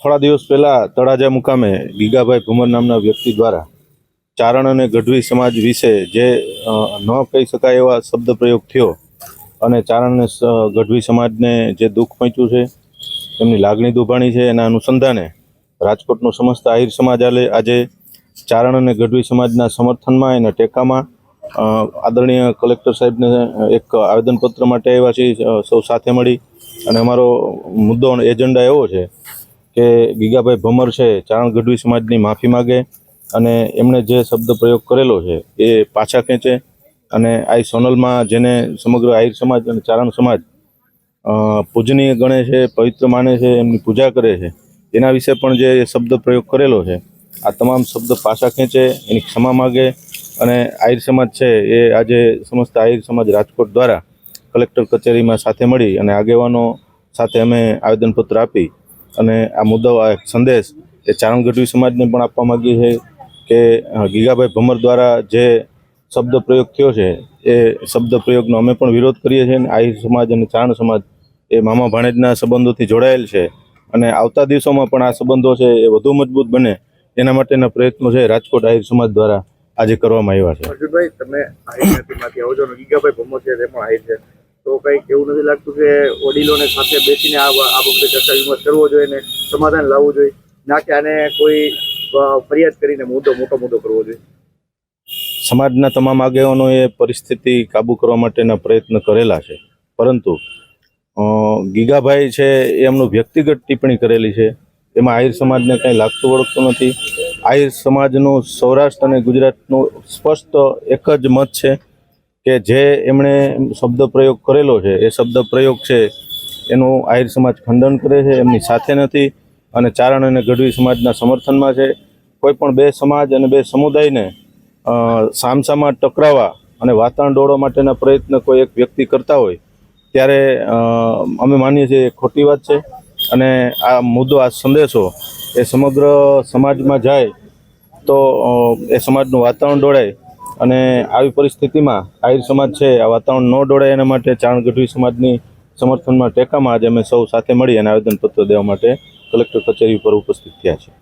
થોડા દિવસ પહેલા તળાજા મુકામે ગીગાભાઈ ભુમર નામના વ્યક્તિ દ્વારા ચારણ અને ગઢવી સમાજ વિશે જે ન કહી શકાય એવા શબ્દ પ્રયોગ થયો અને ચારણ અને ગઢવી સમાજને જે દુઃખ પહોંચ્યું છે એમની લાગણી દુભાણી છે, એના અનુસંધાને રાજકોટનો સમસ્ત આહિર સમાજ આલે આજે ચારણ અને ગઢવી સમાજના સમર્થનમાં એના ટેકામાં આદરણીય કલેક્ટર સાહેબને એક આવેદનપત્ર માટે આવ્યા છીએ સૌ સાથે મળી. અને અમારો મુદ્દો, એજન્ડા એવો છે કે ગીગાભાઈ ભમર છે ચારણ ગઢવી સમાજની માફી માગે અને એમણે જે શબ્દ પ્રયોગ કરેલો છે એ પાછા ખેંચે અને આ સોનલમાં જેને સમગ્ર આહિર સમાજ અને ચારણ સમાજ પૂજનીય ગણે છે, પવિત્ર માને છે, એમની પૂજા કરે છે, એના વિશે પણ જે શબ્દ પ્રયોગ કરેલો છે, આ તમામ શબ્દ પાછા ખેંચે, એની ક્ષમા માગે અને આહિર સમાજ છે એ આજે સમસ્ત આહિર સમાજ રાજકોટ દ્વારા કલેક્ટર કચેરીમાં સાથે મળી અને આગેવાનો સાથે અમે આવેદનપત્ર આપી અને આ મુદ્દો, આ સંદેશ એ ચારણ ગઢવી સમાજને પણ આપવા માગીએ છીએ કે ગીગાભાઈ ભમર દ્વારા જે શબ્દ પ્રયોગ થયો છે, એ શબ્દ પ્રયોગનો અમે પણ વિરોધ કરીએ છીએ અને આહિર સમાજ અને ચારણ સમાજ એ મામા ભાણેજના સંબંધોથી જોડાયેલ છે અને આવતા દિવસોમાં પણ આ સંબંધો છે એ વધુ મજબૂત બને. એના માટેના પ્રયત્નો છે રાજકોટ આહિર સમાજ દ્વારા આજે કરવામાં આવ્યા છે. અર્જુનભાઈ, તમે આહિર જ્ઞાતિમાંથી આવો છો ગીગાભાઈ ભમો છે, તે પણ આહિર છે. તો કંઈક એવું નથી લાગતું કે વડીલોને સાથે બેસીને આ આ બાબતે ચર્ચા વિમર્શ કરવો જોઈએ ને સમાધાન લાવવું જોઈએ, ના કે આને કોઈ ફરિયાદ કરીને મુદ્દો, મોટો મુદ્દો કરવો જોઈએ. સમાજના તમામ આગેવાનોએ પરિસ્થિતિ કાબૂ કરવા માટેના પ્રયત્ન કરેલા છે. પરંતુ ગીગાભાઈ છે એ એમનું વ્યક્તિગત ટિપ્પણી કરેલી છે. એમાં આહિર સમાજને કંઈ લાગતું વળગતું નથી. આહિર સમાજનું સૌરાષ્ટ્ર અને ગુજરાતનું સ્પષ્ટ એક જ મત છે. કે જે એમણે શબ્દ પ્રયોગ કરેલો છે, એ શબ્દ પ્રયોગ છે, એનું આહિર સમાજ ખંડન કરે છે, એમની સાથે નથી અને ચારણ અને ગઢવી સમાજના સમર્થનમાં છે. કોઈ પણ બે સમાજ અને બે સમુદાયને સામસામા ટકરાવવા અને વાતાવરણ દોડવા માટેના પ્રયત્ન કોઈ એક વ્યક્તિ કરતા હોય, ત્યારે અમે માનીએ છીએ એ ખોટી વાત છે. અને આ મુદ્દો, આ સંદેશો એ સમગ્ર સમાજમાં જાય તો એ સમાજનું વાતાવરણ દોડાય અને આવી પરિસ્થિતિમાં આહિર સમાજ છે, આ વાતાવરણ ન દોડાય એના માટે ચાણ ગઢવી સમાજની સમર્થનમાં ટેકામાં આજે અમે સૌ સાથે મળી અને આવેદનપત્ર દેવા માટે કલેક્ટર કચેરી ઉપર ઉપસ્થિત થયા છે